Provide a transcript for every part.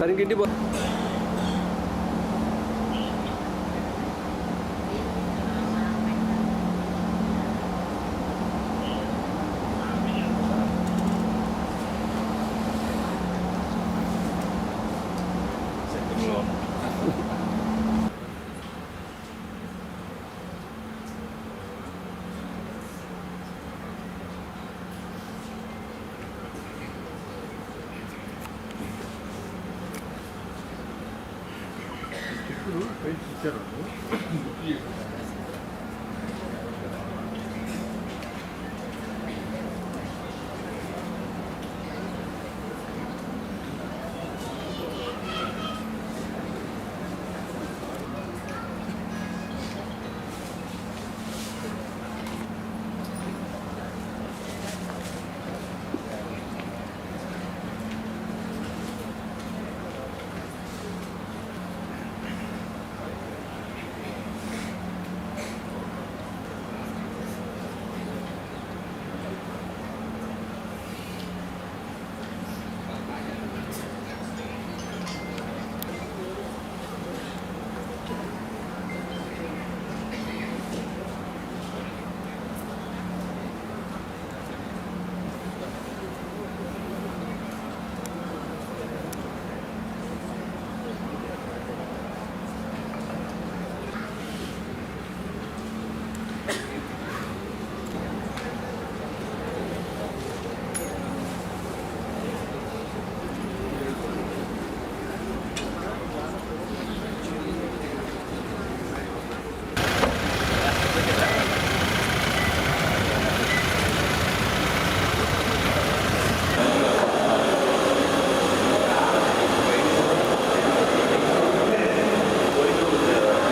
సరే ఇంక 그, 진짜로.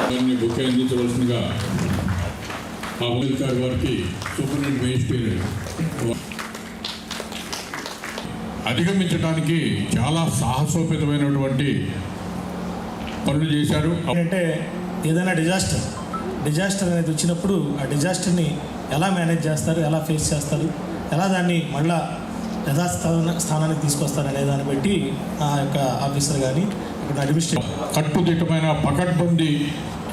బుక్ అందించవలసిందిగా ఆ అధికారి వారికి సూపరింటెండెంట్ అధిగమించడానికి చాలా సాహసోపేతమైనటువంటి పనులు చేశారు. అంటే ఏదైనా డిజాస్టర్ డిజాస్టర్ అనేది వచ్చినప్పుడు ఆ డిజాస్టర్ని ఎలా మేనేజ్ చేస్తారు ఎలా ఫేస్ చేస్తారు ఎలా దాన్ని మళ్ళా యథాస్థాన స్థానానికి తీసుకొస్తారు అనే దాన్ని బట్టి ఆ యొక్క ఆఫీసర్ కానీ అడ్మినిస్ట్రేషన్ కట్టుదిట్టమైన పకడ్బందీ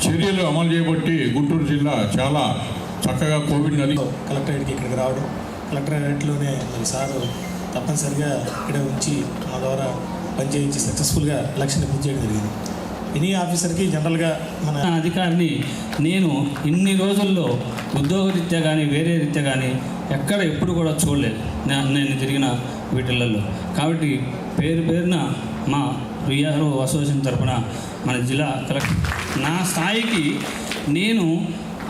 చర్యలు అమలు చేయబట్టి గుంటూరు జిల్లా చాలా చక్కగా కోవిడ్ నది కలెక్టరేట్కి ఇక్కడికి రావడం కలెక్టరేట్లోనే మరి సారు తప్పనిసరిగా ఇక్కడే ఉంచి మా ద్వారా పనిచేయించి సక్సెస్ఫుల్గా ఎలక్షన్ పూర్తి చేయడం జరిగింది. ఎనీ ఆఫీసర్కి జనరల్గా మన నా అధికారిని నేను ఇన్ని రోజుల్లో ఉద్యోగరీత్యా కానీ వేరే రీత్యా కానీ ఎక్కడ ఎప్పుడు కూడా చూడలేదు. నా- నేను తిరిగిన వీటిలలో. కాబట్టి పేరు పేరున మా విఆర్ఓ అసోసియేషన్ తరపున మన జిల్లా కలెక్టర్ నా స్థాయికి నేను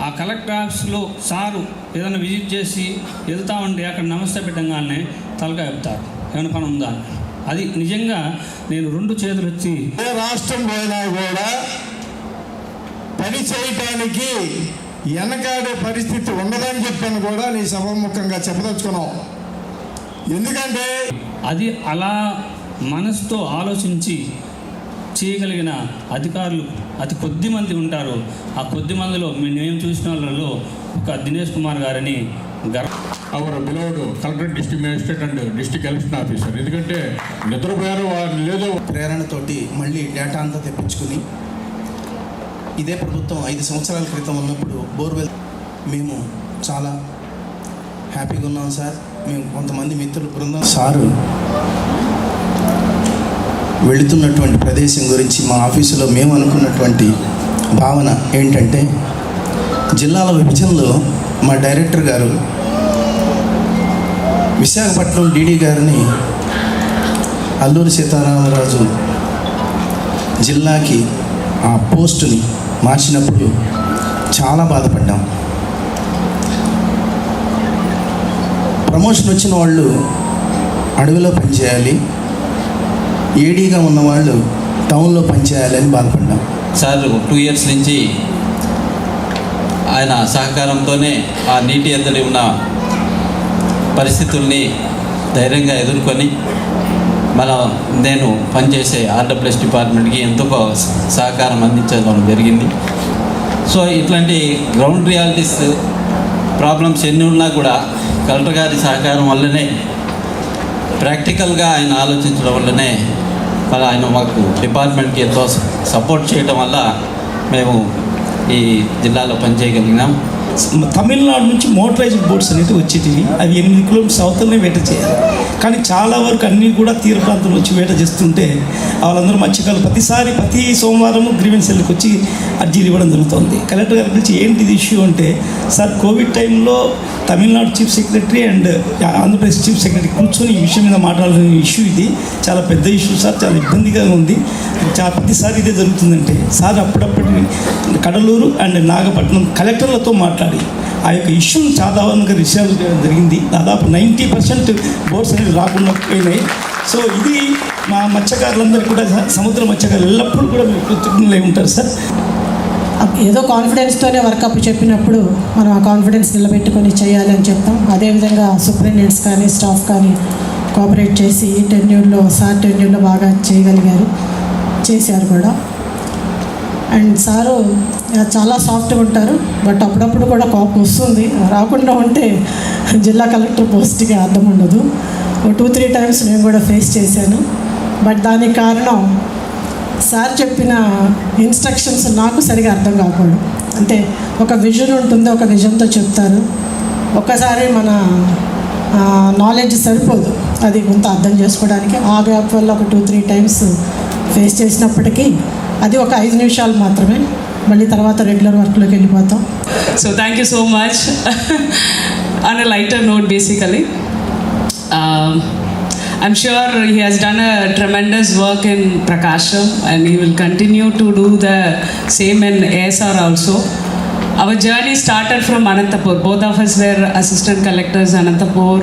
ఆ కలెక్టర్ ఆఫీస్లో సారు ఏదైనా విజిట్ చేసి వెళ్తా ఉంటే అక్కడ నమస్తే పెట్టంగానే తలకాయ చెప్తారు ఏమైనా పని ఉందా. అది నిజంగా నేను రెండు చేతులు వచ్చి ఏ రాష్ట్రం పోయినా కూడా పని చేయటానికి వెనకాడే పరిస్థితి ఉండదని చెప్పని కూడా నీ సభాముఖంగా చెప్పదలుచుకున్నాం ఎందుకంటే అది అలా మనసుతో ఆలోచించి చేయగలిగిన అధికారులు అతి కొద్ది మంది ఉంటారు. ఆ కొద్ది మందిలో మేము చూసిన వాళ్ళలో ఒక దినేష్ కుమార్ గారని గర్వ our beloved collector district magistrate and district election officer. ఎందుకంటే నిద్రపోయారు వారు లేదో ప్రేరణతోటి మళ్ళీ డేటా అంతా తెప్పించుకుని ఇదే ప్రభుత్వం ఐదు సంవత్సరాల క్రితం ఉన్నప్పుడు బోర్వెల్ మేము చాలా హ్యాపీగా ఉన్నాం సార్. మేము కొంతమంది మిత్రులు బృందం సారు వెళుతున్నటువంటి ప్రదేశం గురించి మా ఆఫీసులో మేము అనుకున్నటువంటి భావన ఏంటంటే జిల్లాల విభజనలో మా డైరెక్టర్ గారు విశాఖపట్నం డీడీ గారిని అల్లూరి సీతారామరాజు జిల్లాకి ఆ పోస్టుని మార్చినప్పుడు చాలా బాధపడ్డాం. ప్రమోషన్ వచ్చిన వాళ్ళు అడవిలో పనిచేయాలి ఏడీగా ఉన్నవాళ్ళు టౌన్లో పనిచేయాలని బాధపడ్డాం. సార్ టూ ఇయర్స్ నుంచి ఆయన సహకారంతోనే ఆ నీటి ఎద్దడి ఉన్న పరిస్థితుల్ని ధైర్యంగా ఎదుర్కొని మన నేను పనిచేసే ఆర్డబ్ల్యూఎస్ డిపార్ట్మెంట్కి ఎంతో సహకారం అందించడం జరిగింది. సో ఇట్లాంటి గ్రౌండ్ రియాలిటీస్ ప్రాబ్లమ్స్ ఎన్ని ఉన్నా కూడా కలెక్టర్ గారి సహకారం వల్లనే ప్రాక్టికల్గా ఆయన ఆలోచించడం వల్లనే మరి ఆయన మాకు డిపార్ట్మెంట్కి ఎంతో సపోర్ట్ చేయడం వల్ల మేము ఈ జిల్లాలో పనిచేయగలిగినాం. తమిళనాడు నుంచి మోటరైజ్డ్ బోట్స్ అనేవి వచ్చేటివి. అవి ఎనిమిది కిలోమీటర్స్ అవతలనే వేట చేయాలి. కానీ చాలా వరకు అన్నీ కూడా తీర ప్రాంతంలో వచ్చి వేట చేస్తుంటే వాళ్ళందరూ మత్స్యకారులు ప్రతిసారి ప్రతి సోమవారం గ్రీవెన్స్ సెల్కి వచ్చి అర్జీలు ఇవ్వడం జరుగుతుంది. కలెక్టర్ గారి గురించి ఏంటిది ఇష్యూ అంటే సార్ కోవిడ్ టైంలో Tamil Nadu chief secretary and Andhra Pradesh chief secretary కూర్చొని ఈ విషయం మీద మాట్లాడాలని ఇష్యూ ఇది. చాలా పెద్ద ఇష్యూ సార్ చాలా ఇబ్బందిగా ఉంది. చాలా ప్రతిసారి ఇదే జరుగుతుందంటే సార్ అప్పుడప్పటి కడలూరు అండ్ నాగపట్నం కలెక్టర్లతో మాట్లాడి ఆ యొక్క ఇష్యూని సాధారణంగా రిసర్వ్ చేయడం జరిగింది. దాదాపు నైంటీ పర్సెంట్ బోట్స్ అనేవి రాకుండా పోయినాయి. సో ఇది మా మత్స్యకారులందరూ కూడా సముద్ర మత్స్యకారులు ఎల్లప్పుడూ కూడా మీరు కృతజ్ఞులై ఉంటారు సార్. ఏదో కాన్ఫిడెన్స్తోనే వర్కప్ చెప్పినప్పుడు మనం ఆ కాన్ఫిడెన్స్ నిలబెట్టుకొని చేయాలి అని చెప్తాం. అదేవిధంగా సూపరింటెండెంట్స్ కానీ స్టాఫ్ కానీ కోఆపరేట్ చేసి టెన్యూర్లో సార్ టెన్యూర్లో బాగా చేయగలిగారు. చేశారు కూడా. అండ్ సారు చాలా సాఫ్ట్గా ఉంటారు బట్ అప్పుడప్పుడు కూడా కోపం వస్తుంది. రాకుండా ఉంటే జిల్లా కలెక్టర్ పోస్ట్కి అర్థం ఉండదు. ఒక టూ త్రీ టైమ్స్ నేను కూడా ఫేస్ చేశాను. బట్ దానికి కారణం సార్ చెప్పిన ఇన్స్ట్రక్షన్స్ నాకు సరిగా అర్థం కాకూడదు అంటే ఒక విజన్ ఉంటుంది ఒక విజన్తో చెప్తారు. ఒక్కసారి మన నాలెడ్జ్ సరిపోదు. అది కొంత అర్థం చేసుకోవడానికి. ఆ గ్యాప్ వల్ల ఒక టూ త్రీ టైమ్స్ ఫేస్ చేసినప్పటికీ అది ఒక ఐదు నిమిషాలు మాత్రమే మళ్ళీ తర్వాత రెగ్యులర్ వర్క్లోకి వెళ్ళిపోతాం So thank you so much. On a lighter note, basically, um, I'm sure he has done a tremendous work in Prakasham, and he will continue to do the same in ASR also. Our journey started from Anantapur. Both of us were assistant collectors Anantapur,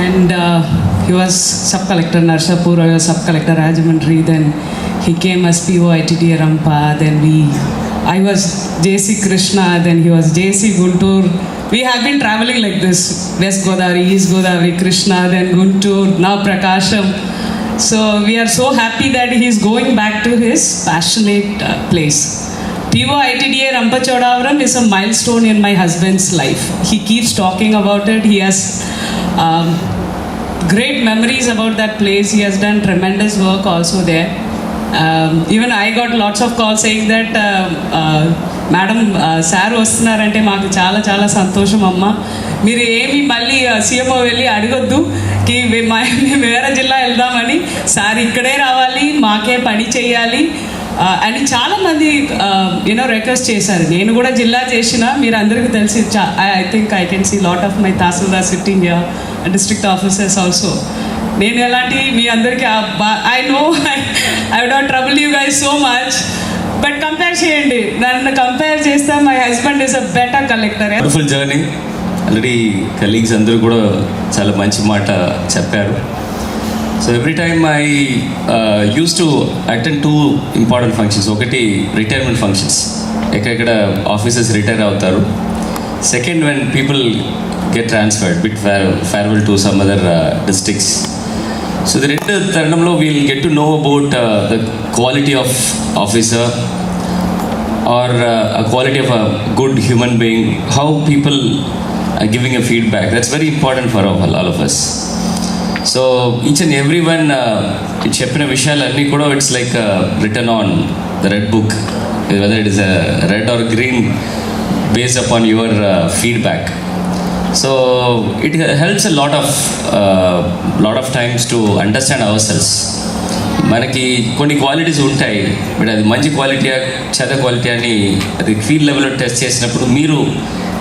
and uh, he was sub collector Narsapur. I was sub collector Rajamandri. Then he came as PO ITD Rampa. Then we, I was JC Krishna. Then he was JC Guntur. We have been traveling like this: West Godavari, East Godavari, Krishna, then Guntur, now Prakasham. So we are so happy that he is going back to his passionate uh, place. PO ITDA Rampachodavaram is a milestone in my husband's life. He keeps talking about it. He has um, great memories about that place. He has done tremendous work also there. Even I got lots of call calls that madam sir వస్తున్నారంటే మాకు చాలా చాలా సంతోషం అమ్మ. మీరు ఏమి మళ్ళీ uh, CMO వెళ్ళి అడగొద్దు. కి మేము వేరే జిల్లా వెళ్దామని సార్ ఇక్కడే రావాలి మాకే పని చేయాలి. అండ్ అని చాలామంది యూనో రిక్వెస్ట్ చేశారు. నేను కూడా జిల్లా చేసిన మీరు అందరికీ తెలిసి I think I can see lot of my tahsildar sitting district officers also నేను ఎలాంటి మీ అందరికీ I know I don't trouble you guys so much but compare చేయండి. నన్ను కంపేర్ చేస్తే my husband is a better collector wonderful journey already colleagues అందరూ కూడా చాలా మంచి మాట చెప్పారు. So every time I use to attend two important functions ఒకటి రిటైర్మెంట్ ఫంక్షన్స్ ఎక్కడెక్కడ ఆఫీసర్స్ రిటైర్ అవుతారు. Second when people get transferred bit fare farewell to some other districts so ఇది రెండు తరుణంలో we'll get to know about the quality of officer or uh, a quality of a good human being, how people are giving a feedback. That's very important for all, all of us. So each and every one చెప్పిన విషయాలన్నీ కూడా it's like return on the red book whether it is red or green based upon your feedback so it helps a lot of lot of times to understand ourselves మనకి కొన్ని qualities ఉంటాయి but అది మంచి క్వాలిటీయా చెద quality అని అది field లెవెల్లో test చేసినప్పుడు మీరు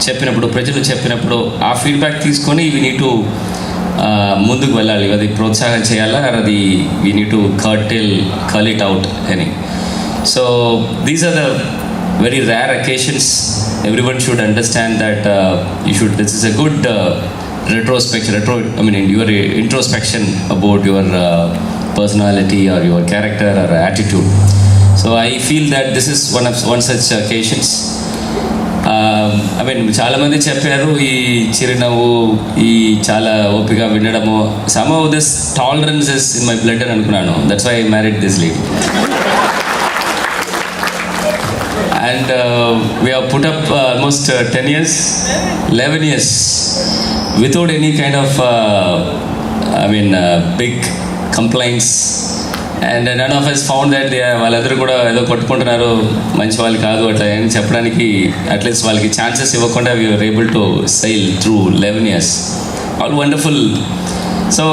చెప్పినప్పుడు ప్రజలు చెప్పినప్పుడు ఆ ఫీడ్బ్యాక్ తీసుకొని ఇవి నీటు uh, ముందుకు వెళ్ళాలి. అది ప్రోత్సాహం చేయాలా? అది వీ నీడ్ టు కర్టిల్ కల్ ఇట్ అవుట్ అని. So these are the very rare occasions every one should understand that you should this is a good retrospection retro i mean your introspection about your uh, personality or your character or attitude so i feel that this is one of one such occasions I mean చాలామంది చెప్పారు ఈ చిరునవ్వు ఈ చాలా ఓపిక వినడము some of this tolerance is in my blood అని అనుకున్నాను that's why I married this lady and uh, we have put up uh, almost uh, 10 years 11 years without any kind of uh, i mean uh, big complaints. And none of us found that వాళ్ళందరూ కూడా ఏదో కొట్టుకుంటున్నారు మంచి వాళ్ళు కాదు అట్లా అని చెప్పడానికి అట్లీస్ట్ వాళ్ళకి ఛాన్సెస్ ఇవ్వకుండా we're able to sail through eleven years all wonderful so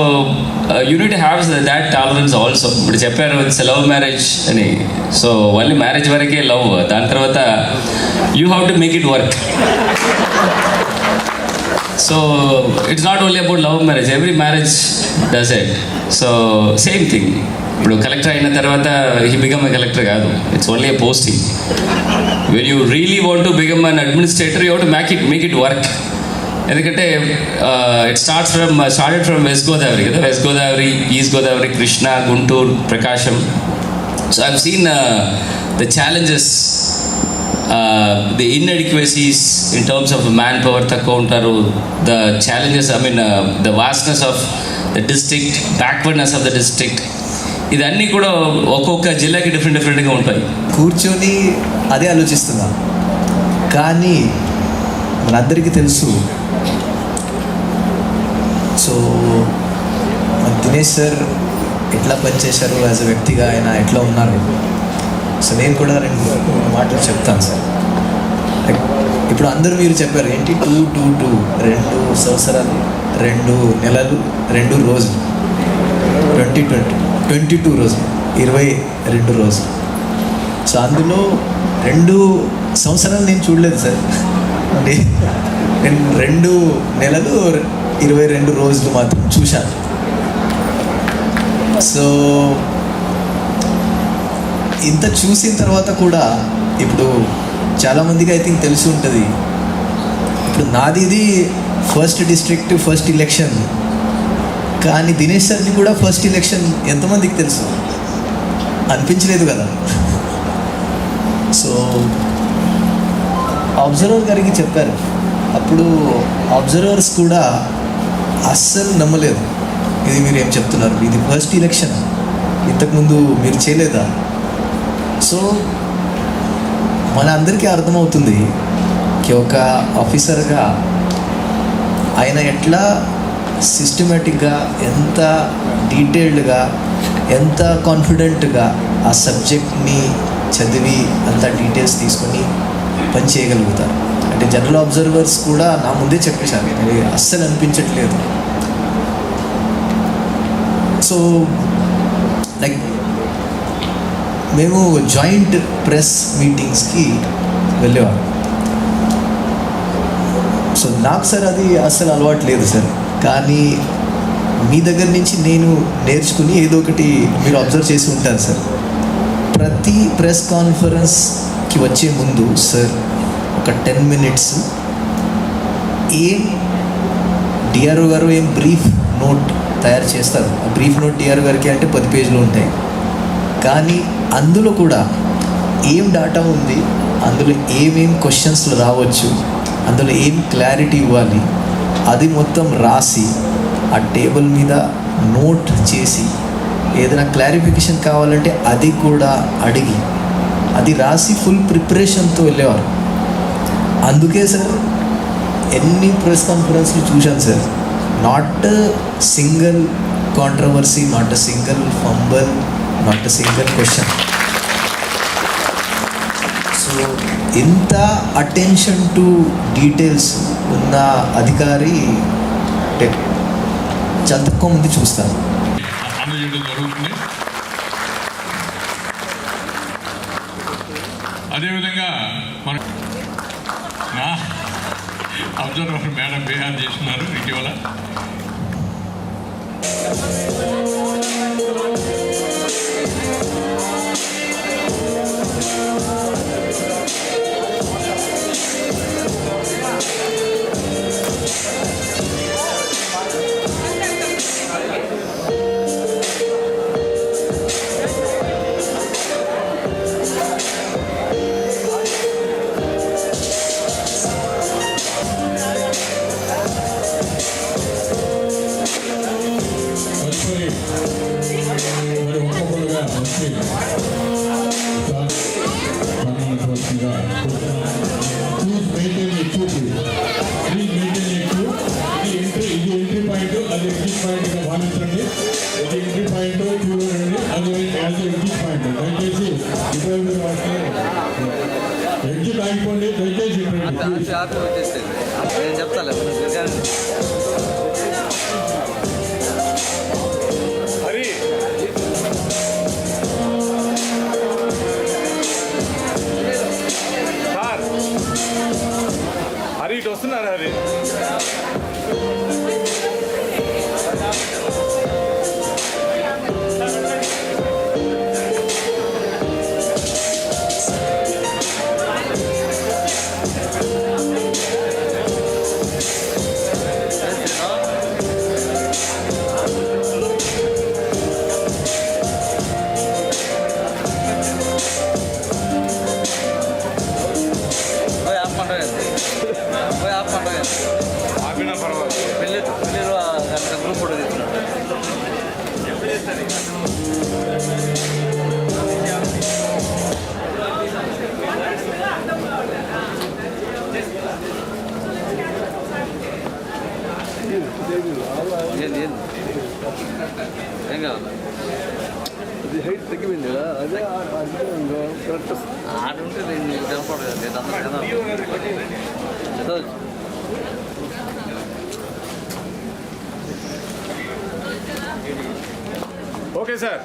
unit haves that tolerance also ఇప్పుడు చెప్పారు ఇట్స్ లవ్ మ్యారేజ్ అని. సో ఓన్లీ మ్యారేజ్ వరకే లవ్ దాని తర్వాత you have to make it work so it's not only about love marriage every marriage does it so same thing ఇప్పుడు collector అయిన తర్వాత he become a collector కాదు. It's only a posting when you really want to become an administrator you to make it make it work ఎందుకంటే it starts from started from west Godavari కదా. West Godavari east Godavari Krishna Guntur Prakasam so I've seen the challenges the inadequacies in terms of manpower తక్కువ ఉంటారు the challenges I mean the vastness of the district backwardness of the district ఇదన్నీ కూడా ఒక్కొక్క జిల్లాకి different డిఫరెంట్గా ఉంటాయి. కూర్చొని అదే ఆలోచిస్తున్నా. కానీ మనందరికీ తెలుసు. సో దినేష్ సార్ ఎట్లా పనిచేశారు యాజ్ అ వ్యక్తిగా ఆయన ఎట్లా ఉన్నారు? సో నేను కూడా రెండు మాటలు చెప్తాను సార్. ఇప్పుడు అందరూ మీరు చెప్పారు ఏంటి టూ టూ టూ? రెండు సంవత్సరాలు రెండు నెలలు రెండు రోజులు. ట్వంటీ ట్వంటీ ట్వంటీ టూ రోజులు ఇరవై రెండు రోజులు. సో అందులో రెండు సంవత్సరాలు నేను చూడలేదు సార్. నేను రెండు నెలలు ఇరవై రెండు రోజులు మాత్రం చూశాను. సో ఇంత చూసిన తర్వాత కూడా ఇప్పుడు చాలామందికి ఐ థింక్ తెలిసి ఉంటుంది. ఇప్పుడు నాది ఇది ఫస్ట్ డిస్ట్రిక్ట్ ఫస్ట్ ఎలక్షన్. కానీ దినేష్ సార్ది కూడా ఫస్ట్ ఎలక్షన్ ఎంతమందికి తెలుసు? అనిపించలేదు కదా. సో అబ్జర్వర్ గారికి చెప్పారు. అప్పుడు అబ్జర్వర్స్ కూడా అస్సలు నమ్మలేదు. ఇది మీరు ఏం చెప్తున్నారు? ఇది ఫస్ట్ ఎలక్షన్ ఇంతకుముందు మీరు చేయలేదా? సో మన అందరికీ అర్థమవుతుంది. కి ఒక ఆఫీసర్గా ఆయన ఎట్లా సిస్టమేటిక్గా ఎంత డీటెయిల్డ్గా ఎంత కాన్ఫిడెంట్గా ఆ సబ్జెక్ట్ని చదివి అంత డీటెయిల్స్ తీసుకొని పని చేయగలుగుతారు అంటే జనరల్ అబ్జర్వర్స్ కూడా నా ముందే చెప్పేశారు అది అస్సలు అనిపించట్లేదు. సో లైక్ మేము జాయింట్ ప్రెస్ మీటింగ్స్కి వెళ్ళేవాళ్ళం. సో నాకు సార్ అది అస్సలు అలవాటు లేదు సార్. కానీ మీ దగ్గర నుంచి నేను నేర్చుకుని ఏదో ఒకటి మీరు అబ్జర్వ్ చేసి ఉంటారు సార్. ప్రతి ప్రెస్ కాన్ఫరెన్స్ కి వచ్చే ముందు సార్ ఒక టెన్ మినిట్స్ ఏం డిఆర్ఓ గారు ఏం బ్రీఫ్ నోట్ తయారు చేస్తారు? ఆ బ్రీఫ్ నోట్ డిఆర్ఓ గారికి అంటే పది పేజీలు ఉంటాయి. కానీ అందులో కూడా ఏం డాటా ఉంది? అందులో ఏమేం క్వశ్చన్స్లు రావచ్చు? అందులో ఏం క్లారిటీ ఇవ్వాలి? అది మొత్తం రాసి ఆ టేబుల్ మీద నోట్ చేసి ఏదైనా క్లారిఫికేషన్ కావాలంటే అది కూడా అడిగి అది రాసి ఫుల్ ప్రిపరేషన్తో వెళ్ళేవారు. అందుకే సార్ ఎన్ని ప్రెస్ కాన్ఫరెన్స్లు చూశాను sir not single controversy not a single fumble not a single question so ఇంత అటెన్షన్ టు డీటెయిల్స్ ఉన్న అధికారి చంతకం ముందు చూస్తారు అందజేయడం జరుగుతుంది అదేవిధంగా మన నా అబ్జర్వర్ మేడం బీహార్ చేస్తున్నారు ఇటీవల. తదుపరి ఆగిపోండి దయచేసి ఇటువంటి నేను చెప్తాలే హరి. సార్. హరి ఇటు వస్తున్నారు హరి? ఏంది ఏంది ఏం కావాలి హైట్ తగ్గిపోయింది కదా అదే కరెక్ట్ ఆడుంటే నేను కనపడదు లేదు అందరూ ఓకే సార్